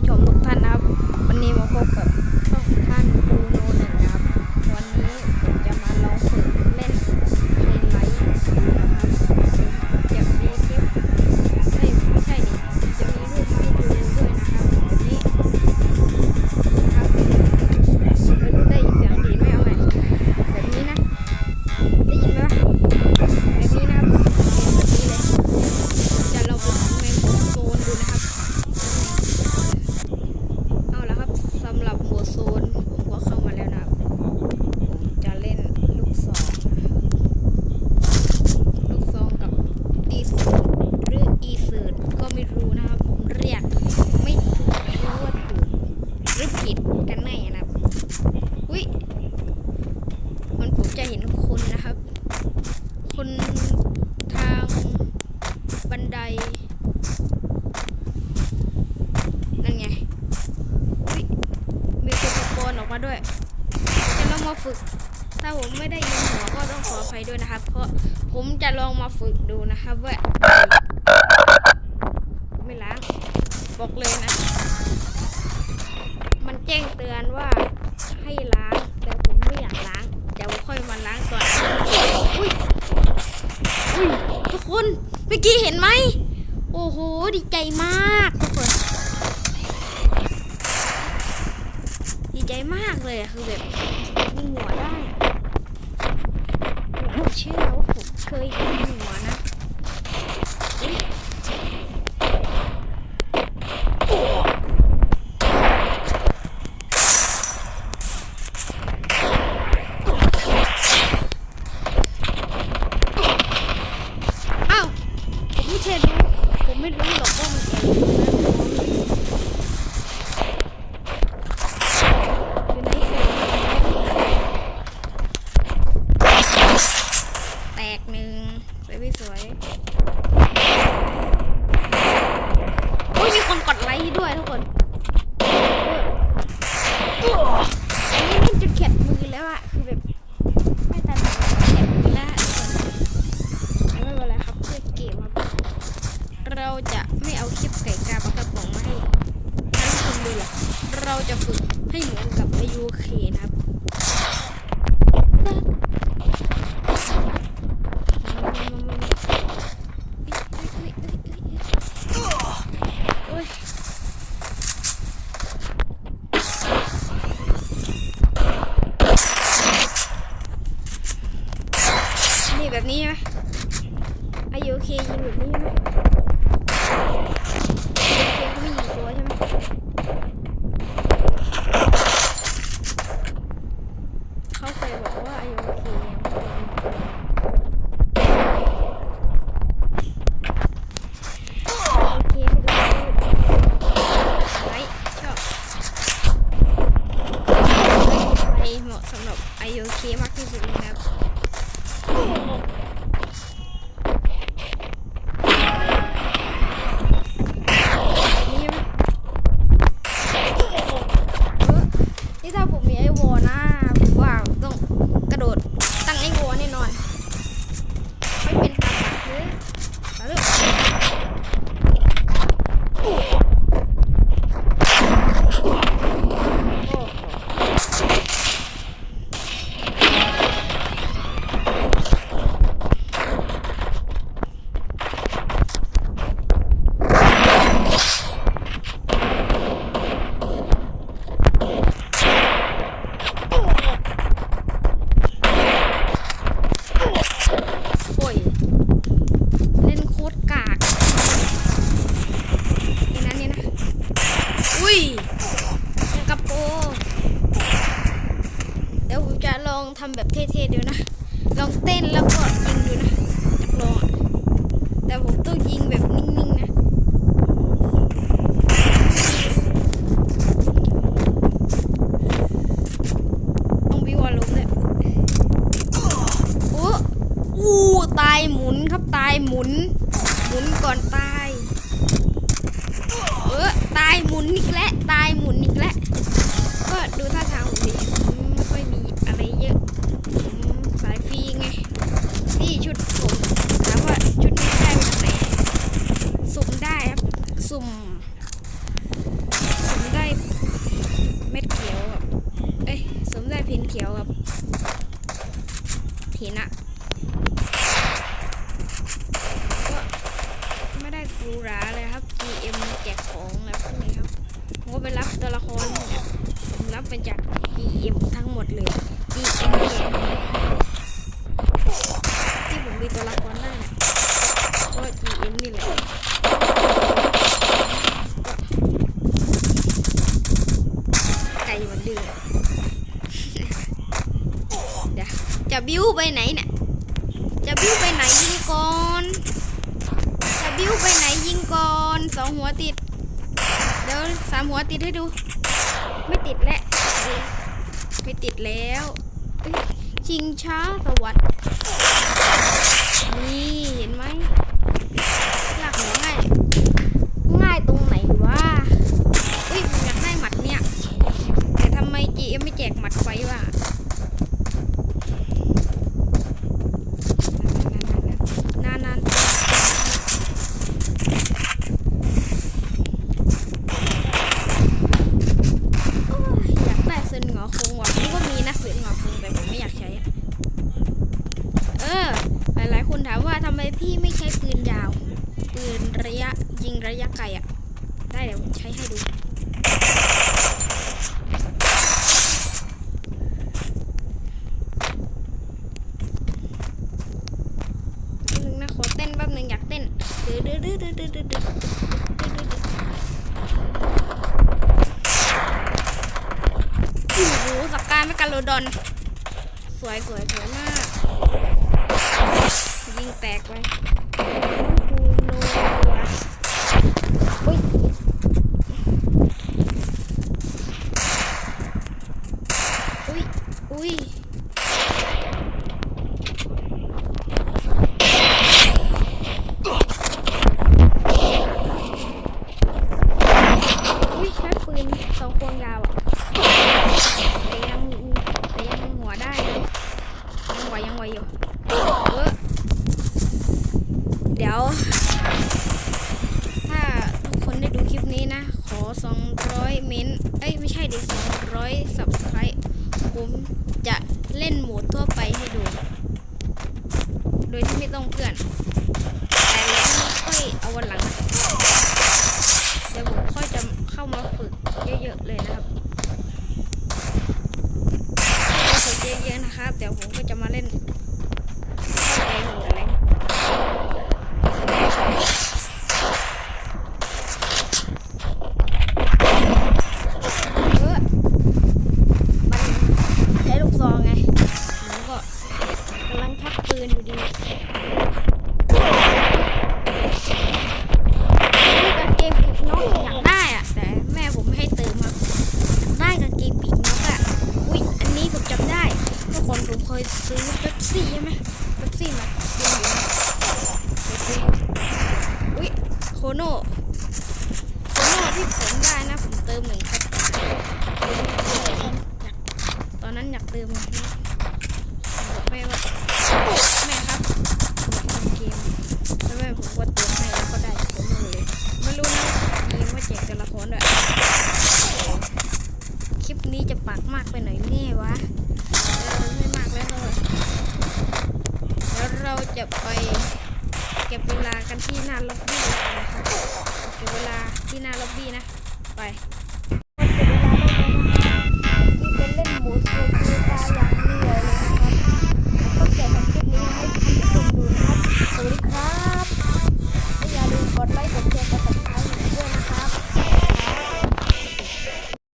пойдем. องมาฝึกดูนะครับว่าไม่ล้างบอกเลยนะ มันแจ้งเตือนว่าให้ล้าง แต่ผมไม่อยากล้างเดี๋ยวค่อยมาล้างก่อนอุ้ยอุ้ยทุกคนเมื่อกี้เห็นไหมโอ้โหดีใจมากทุกคนดีใจมากเลยคือแบบมีหัวได้ ให้ยูเคยิงแบบนี้ใช่ไหมยูเคก็ไม่ยิงตัวใช่ไหม แบบเท่ๆดูนะ ลองเต้นแล้วก็ยิงดูนะอยาลองแต่ผมต้องยิงแบบนิ่งๆนะต้องวิวอลลุ่มเลยโอ้อู้ตายหมุนครับตายหมุน หมุนก่อนตายเออตายหมุนอีกแล้วตายหมุนอีกแล้วก็ดูท่าทางผมดี ที่ชุดผมถามว่าชุดนี้ได้มาจาไหนสุ่มได้ครับ สุ่ม สุ่มได้เม็ดเขียวครับ เอ้ย สุ่มได้เพนเขียวครับเห็นอะก็ไม่ได้กรูร้าเลยครับ GM แจกของอะไรพวกนี้ครับผมก็ไปรับตัวละครเนี่ยผมรับไปจาก GM ทั้งหมดเลย GM จะบิ้วไปไหนเนี่ย จะบิ้วไปไหนยิงก่อน จะบิ้วไปไหนยิงก่อนสองหัวติด เดี๋ยวสามหัวติดให้ดู ไม่ติดแล้วไม่ติดแล้วชิงช้าสวัสดนี่เห็นไหมอยากหัวง่าย ง่ายตรงไหนวะอุ้ยผมอยากได้หมัดเนี่ย แต่ทำไม GM ไม่แจกหมัดไฟวะนานๆนานๆโอ้ยอยากได้เซินหงอคงว่ะผมก็มีนะเซินหงอคงแต่ผมไม่อยากใช้อะเออ หลายๆคนถามว่าทำไม พี่ไม่ใช้ปืนยาว ปืนระยะยิงระยะไกลอะได้เดี๋ยวผมใช้ให้ดู นึงนะขอเต้นแป๊บนึงอยากเต้นดื้อดื้อดื้อดื้อดื้อดื้อดื้อโอ้โหสกการไม่กันโลดอน สวยสวยสวยมาก ยิงแตกไปโนวะอุ้ยอุ้ยอุ้ยอุ้ยใช้ปืนสองควงยาวอะแต่ยังแต่ยังหัวได้เลยยังไหวยังไหวอยู่เออเดี๋ยว ถ้าทุกคนได้ดูคลิปนี้นะ ขอ 200 เมนต์เอ้ย ไม่ใช่ดิ 200 subscribe ผมจะเล่นโหมดทั่วไปให้ดู โดยที่ไม่ต้องเพื่อน แต่แล้วค่อยเอาวันหลัง เดี๋ยวผมค่อยจะเข้ามาฝึกเยอะๆเลยนะครับเข้ามาฝึกเยอะๆนะครับ เดี๋ยวผมก็จะมาเล่นอะไรหมดอะไรเออมันใช้ลูกซองไงผมก็กำลังชัก ปืนอยู่ดีนี่กางเกงปีกนกอยากได้อะแต่แม่ผมไม่ให้เติมครับอยาได้กางเกงปีกนกอะอุ้ยอันนี้ผมจำได้เมื่อก่อนผมเคยซื้อเป๊ปซี่ใช่ไหมเป๊ปซี่มาดูอยู่นะเคยซื้ออุ้ยโคโน่ ล็บีนะ ไป